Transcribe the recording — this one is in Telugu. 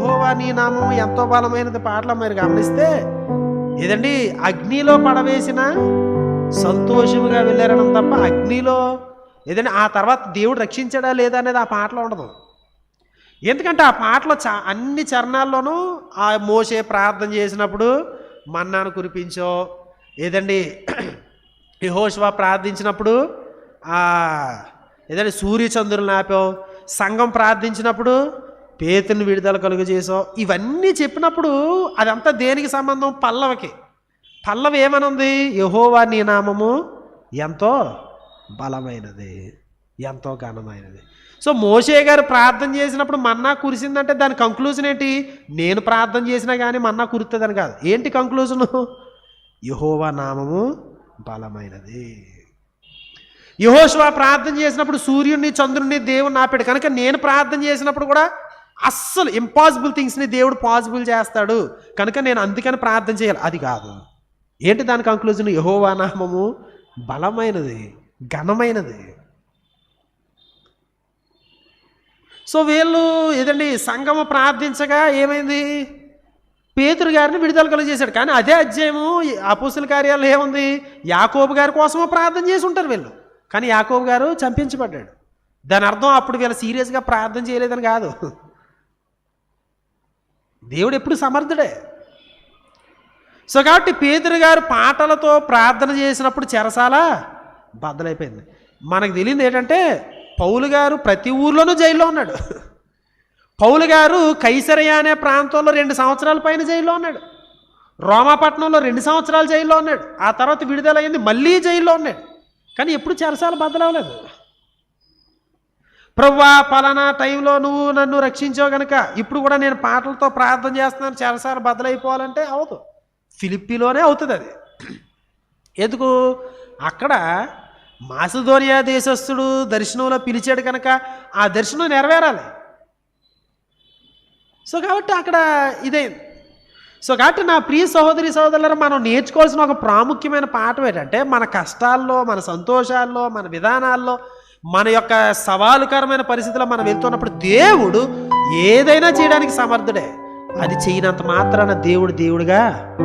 యహోవా నీ నామం ఎంతో బలమైనది పాటలు మీరు గమనిస్తే ఏదండి అగ్నిలో పడవేసిన సంతోషముగా వెళ్ళారనం తప్ప అగ్నిలో ఏదండి ఆ తర్వాత దేవుడు రక్షించాడా లేదా అనేది ఆ పాటలో ఉండదు. ఎందుకంటే ఆ పాటలో చా అన్ని చరణాల్లోనూ ఆ మోసే ప్రార్థన చేసినప్పుడు మన్నాను కురిపించో ఏదండి యహోశివ ప్రార్థించినప్పుడు ఏదండి ఏదంటే సూర్యచంద్రులను ఆపావు సంఘం ప్రార్థించినప్పుడు పేతుని విడుదల కలుగు చేసావు ఇవన్నీ చెప్పినప్పుడు అదంతా దేనికి సంబంధం? పల్లవకి. పల్లవి ఏమనుంది? యహోవా నీ నామము ఎంతో బలమైనది ఎంతో ఘనమైనది. సో మోషే గారు ప్రార్థన చేసినప్పుడు మన్నా కురిసిందంటే దాని కంక్లూజన్ ఏంటి? నేను ప్రార్థన చేసినా కానీ మన్నా కురుతుందని కాదు. ఏంటి కంక్లూజను యహోవా నామము బలమైనది. యహోశివ ప్రార్థన చేసినప్పుడు సూర్యుడిని చంద్రుడిని దేవుని ఆపాడు. కనుక నేను ప్రార్థన చేసినప్పుడు కూడా అస్సలు ఇంపాసిబుల్ థింగ్స్ని దేవుడు పాసిబుల్ చేస్తాడు. కనుక నేను అందుకని ప్రార్థన చేయాలి. అది కాదు. ఏంటి దాని కంక్లూజన్ యహోవా నామము బలమైనది ఘనమైనది. సో వీళ్ళు ఏదండి? సంగమ ప్రార్థించగా ఏమైంది? పేతురు గారిని విడుదల కలిగజేశాడు. కానీ అదే అధ్యాయము అపోసుల కార్యాలయం ఏముంది? యాకోబు గారి కోసమో ప్రార్థన చేసి ఉంటారు వీళ్ళు. కానీ యాకోబు గారు చంపించబడ్డాడు. దాని అర్థం అప్పుడు వీళ్ళు సీరియస్గా ప్రార్థన చేయలేదని కాదు. దేవుడు ఎప్పుడు సమర్థుడే. సో కాబట్టి పేదరు గారు పాటలతో ప్రార్థన చేసినప్పుడు చెరసాల బద్దలైపోయింది. మనకు తెలియదు ఏంటంటే పౌలు గారు ప్రతి ఊర్లోనూ జైల్లో ఉన్నాడు. పౌలు గారు కైసరయ్య అనే ప్రాంతంలో రెండు సంవత్సరాల పైన జైల్లో ఉన్నాడు. రోమాపట్నంలో రెండు సంవత్సరాలు జైల్లో ఉన్నాడు. ఆ తర్వాత విడుదలయ్యింది మళ్ళీ జైల్లో ఉన్నాడు. కానీ ఎప్పుడు చెరసాల బద్దలవ్వలేదు. ప్రవ్వా పలానా టైంలో నువ్వు నన్ను రక్షించావు గనక ఇప్పుడు కూడా నేను పాటలతో ప్రార్థన చేస్తున్నాను చాలాసార్లు బదులైపోవాలంటే అవదు. ఫిలిప్పీలోనే అవుతుంది అది. ఎందుకు? అక్కడ మాసిదోనియా దేశస్థుడు దర్శనంలో పిలిచాడు కనుక ఆ దర్శనం నెరవేరాలి. సో కాబట్టి అక్కడ ఇదే సో కాబట్టి నా ప్రియ సహోదరి సహోదరులు మనం నేర్చుకోవాల్సిన ఒక ప్రాముఖ్యమైన పాఠం ఏంటంటే మన కష్టాల్లో మన సంతోషాల్లో మన విధానాల్లో మన యొక్క సవాలుకరమైన పరిస్థితుల్లో మనం వెళ్తున్నప్పుడు దేవుడు ఏదైనా చేయడానికి సమర్థుడే. అది చేయనంత మాత్రాన దేవుడు దేవుడుగా